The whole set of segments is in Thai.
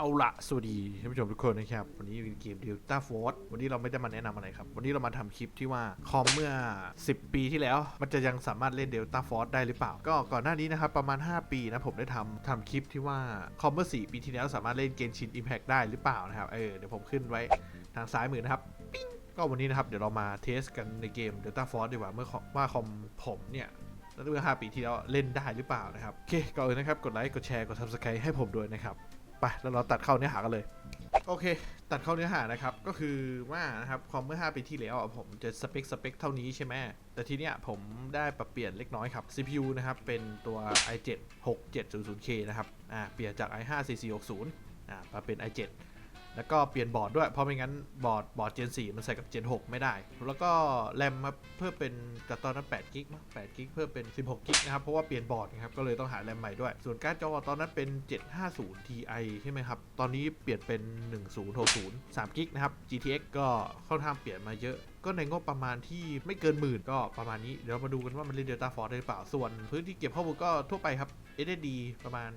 เอาละสวัสดีท่านผู้ชมทุกคนนะครับ วันนี้อยู่ในเกม Delta Force วันนี้เราไม่ได้มาแนะนำอะไรครับ วันนี้เรามาทำคลิปที่ว่าคอมเมื่อ 10 ปีที่แล้ว มันจะยังสามารถเล่น Delta Force ได้หรือเปล่า ก็ก่อนหน้านี้นะครับ ประมาณ 5 ปีนะผมได้ทำทำคลิปที่ว่าคอมเมื่อ 4 ปีที่แล้วสามารถเล่นเกมชิน Impact ได้หรือเปล่านะครับเออเดี๋ยวผมขึ้นไว้ทางซ้ายมือนะครับปิ๊งก็วันนี้นะครับเดี๋ยวเรามาเทสกันในเกม Delta Force ดีกว่าเมื่อว่าคอมผมเนี่ยเมื่อ5ปีที่แล้วเล่นได้หรือเปล่านะครับโอเคก่อนอื่นนะครับกดไลค์กดแชร์กด subscribe ให้ผมด้วยนะครับ ไปแล้วเราตัดเข้าเนื้อหากันเลย โอเค ตัดเข้าเนื้อหานะครับ ก็คือว่านะครับคอมเมื่อ 5 ปีที่แล้วผมจะสเปคสเปคเท่านี้ใช่ไหมแต่ทีเนี้ยผมได้ปรับเปลี่ยนเล็กน้อยครับ CPU นะครับ เป็นตัว i7 6700K นะครับอ่าเปลี่ยนจาก i5 4460อ่ามาเป็น i7 แล้วก็เปลี่ยนบอร์ดด้วย เพราะไม่งั้นบอร์ดบอร์ด Gen 4 มันใส่กับ Gen 6 ไม่ได้ แล้วก็แรมมาเพิ่มเป็นจากตอนนั้น8กิกมั้ง8กิกเพิ่มเป็น 16กิกนะครับ เพราะว่าเปลี่ยนบอร์ดนะครับ ก็เลยต้องหาแรมใหม่ด้วย ส่วนการ์ดจอตอนนั้นเป็น 750 Ti ใช่ไหมครับ ตอนนี้เปลี่ยนเป็น 1060 3กิกนะครับ GTX ก็ค่อนข้างเปลี่ยนมาเยอะก็ในงบประมาณที่ไม่เกินหมื่นก็ประมาณนี้ เดี๋ยวเรามาดูกันว่ามันเล่น Delta Force ได้หรือเปล่า ส่วนพื้นที่เก็บข้อมูลก็ทั่วไปครับ SSD ประมาณ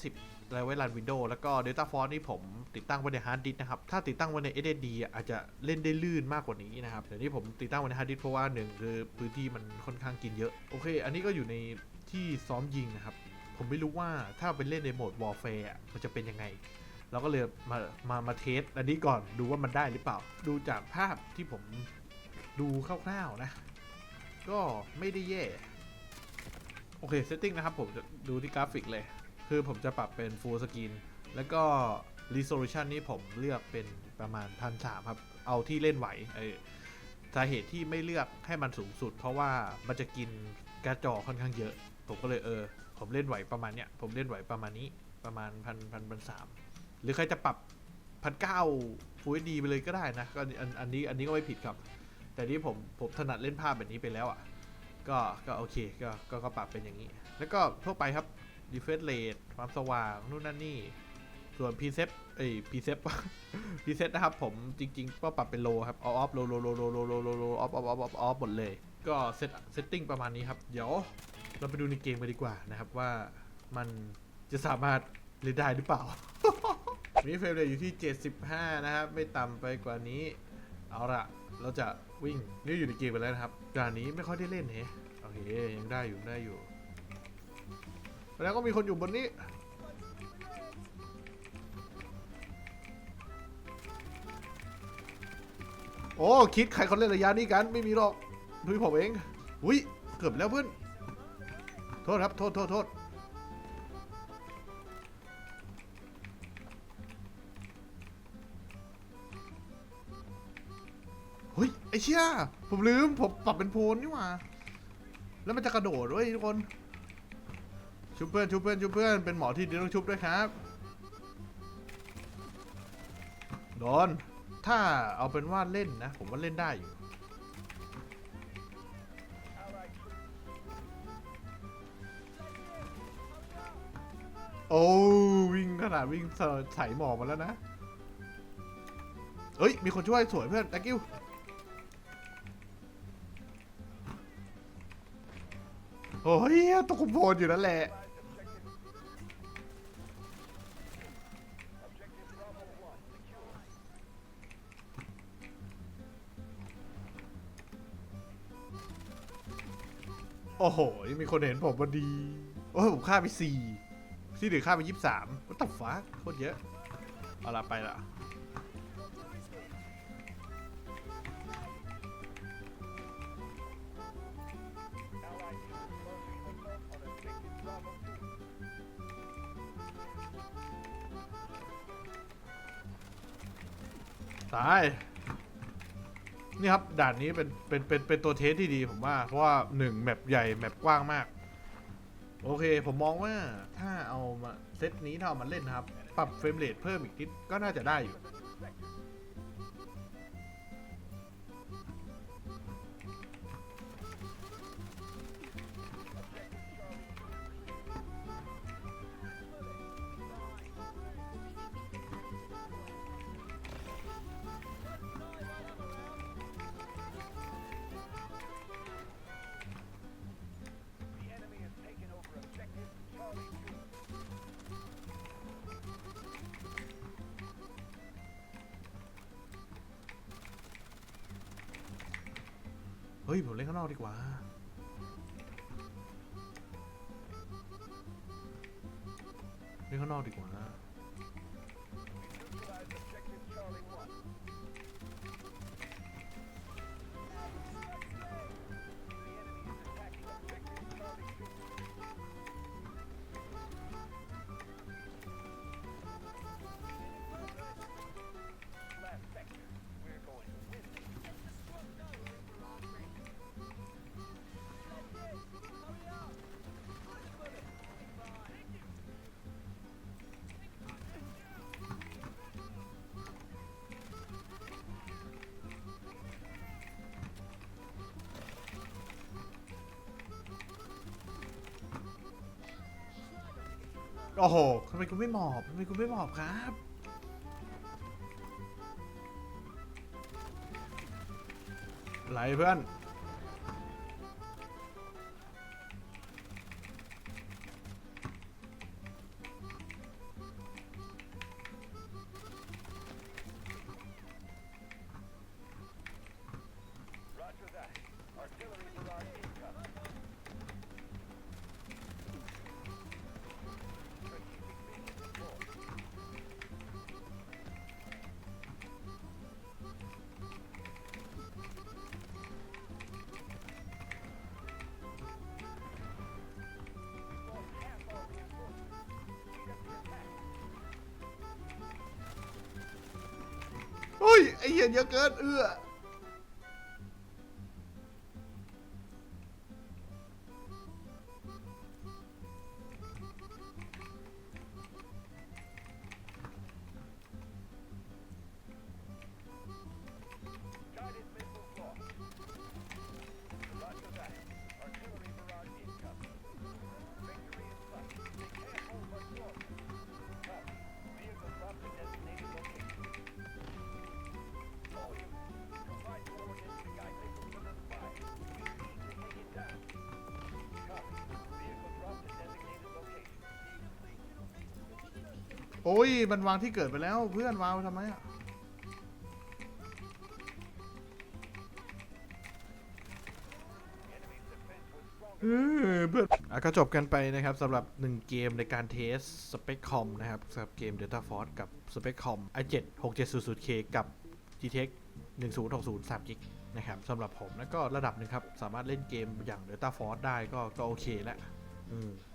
250อะไรไว้รัน Windows แล้วก็ Delta Force นี่ผมติดตั้งไว้ในฮาร์ดดิสก์นะครับ ถ้าติดตั้งไว้ใน SSD อะอาจจะเล่นได้ลื่นมากกว่านี้นะครับแต่นี่ผมติดตั้งไว้ในฮาร์ดดิสก์เพราะว่าหนึ่งคือพื้นที่มันค่อนข้างกินเยอะ โอเค อันนี้ก็อยู่ในที่ซ้อมยิงนะครับ ผมไม่รู้ว่าถ้าเป็นเล่นในโหมด Warfare อะมันจะเป็นยังไงเราก็เลยมา มา มาเทสอันนี้ก่อนดูว่ามันได้หรือเปล่า ดูจากภาพที่ผมดูคร่าวๆนะ ก็ไม่ได้แย่ โอเคเซตติ้งนะครับผมจะดูที่กราฟิกเลย คือผมจะปรับเป็น Full Screen แล้วก็ Resolution นี่ผมเลือกเป็นประมาณพันสครับ เอาที่เล่นไหวเออสาเหตุที่ไม่เลือกให้มันสูงสุด เพราะว่ามันจะกินกร์ดจอค่อนข้างเยอะ ผมก็เลยเออ ผมเล่นไหวประมาณเนี้ย ผมเล่นไหวประมาณนี้ประมาณพันพันพันสามหรือใครจะปรับพันเก้าฟูดีไปเลยก็ได้นะก็อันอันนี้อันนี้ก็ไม่ผิดครับ แต่นี่ผมผมถนัดเล่นภาพแบบนี้ไปแล้วอะ ก็ก็โอเคก็ก็ก็ปรับเป็นอย่างนี้ แล้วก็ทั่วไปครับ refresh rate ความสว่างนู่นนั่นนี่ ส่วน preset เอ้ย preset preset นะครับผมจริง ๆ ก็ปรับเป็น low ครับ off off low low low low low low low low off off off off off หมดเลย ก็ set setting ประมาณนี้ครับ เดี๋ยวเราไปดูในเกมกันดีกว่านะครับว่ามันจะสามารถเล่นได้หรือเปล่ามีเฟรมเรทอยู่ที่ 75 นะครับ ไม่ต่ำไปกว่านี้ เอาละเราจะวิ่งนี่อยู่ในเกมไปแล้วนะครับด่านนี้ไม่ค่อยได้เล่นเฮ้โอเคยังได้อยู่ได้อยู่ แล้วก็มีคนอยู่บนนี้ โอ้คิดใครเขาเล่นระยะนี้กันไม่มีหรอกดูผมเองอุ้ยเกือบแล้วเพื่อนโทษครับโทษโทษโทษ ฮ้ยไอเชี่ยผมลืมผมปรับเป็นโพลนี่หว่าแล้วมันจะกระโดดด้วยทุกคนชุบเพื่อนชุบเพื่อนชุบเพื่อนเป็นหมอที่ดีต้องชุบด้วยครับโดนถ้าเอาเป็นว่าเล่นนะ ผมว่าเล่นได้อยู่โอ้วิ่งขนาดวิ่งใส่หมอกมาแล้วนะ เอ้ย มีคนช่วยสวยเพื่อน thank you โอ้ยตกคุมโพนอยู่นั่นแหละ โอ้โห มีคนเห็นผมพอดี โอ้ยผมฆ่าไปสี่ที่เหลือฆ่าไปยี่สิบสามวัตถุฟ้าโคตรเยอะ เอาละไปละ ตาย นี่ครับด่านนี้เป็นเป็นเป็นเป็นตัวเทสที่ดีผมว่า เพราะว่าหนึ่งแมปใหญ่แมปกว้างมาก โอเค ผมมองว่าถ้าเอามาเซตนี้ถ้าเอามาเล่นนะครับ ปรับเฟรมเรทเพิ่มอีกนิดก็น่าจะได้อยู่ เฮ้ย ผมเล่นข้างนอกดีกว่า เล่นข้างนอกดีกว่า โอ้โหทำไมกูไม่หมอบทำไมกูไม่หมอบครับไหลเพื่อน เหี้ยเยอะเกินเอื้อ โอ้ยมันวางที่เกิดไปแล้วเพื่อนวางไว้ทำไมอะเออเพื่อนอะก็จบกันไปนะครับสำหรับ 1 เกมในการเทสสเปคคอมนะครับสำหรับเกม Delta Force กับสเปคคอม i7 6700K กับ GTX 1060 3 g นะครับสำหรับผมแล้วก็ระดับหนึ่งครับ สามารถเล่นเกมอย่าง Delta Force ได้ก็ก็โอเคแล้ว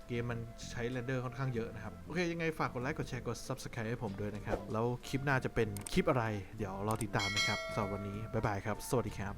เกมมันใช้เรนเดอร์ค่อนข้างเยอะนะครับ โอเค ยังไงฝากกดไลค์ กดแชร์ กด Subscribe ให้ผมด้วยนะครับ แล้วคลิปหน้าจะเป็นคลิปอะไร เดี๋ยวรอติดตามนะครับสำหรับวันนี้ บ๊ายบายครับ สวัสดีครับ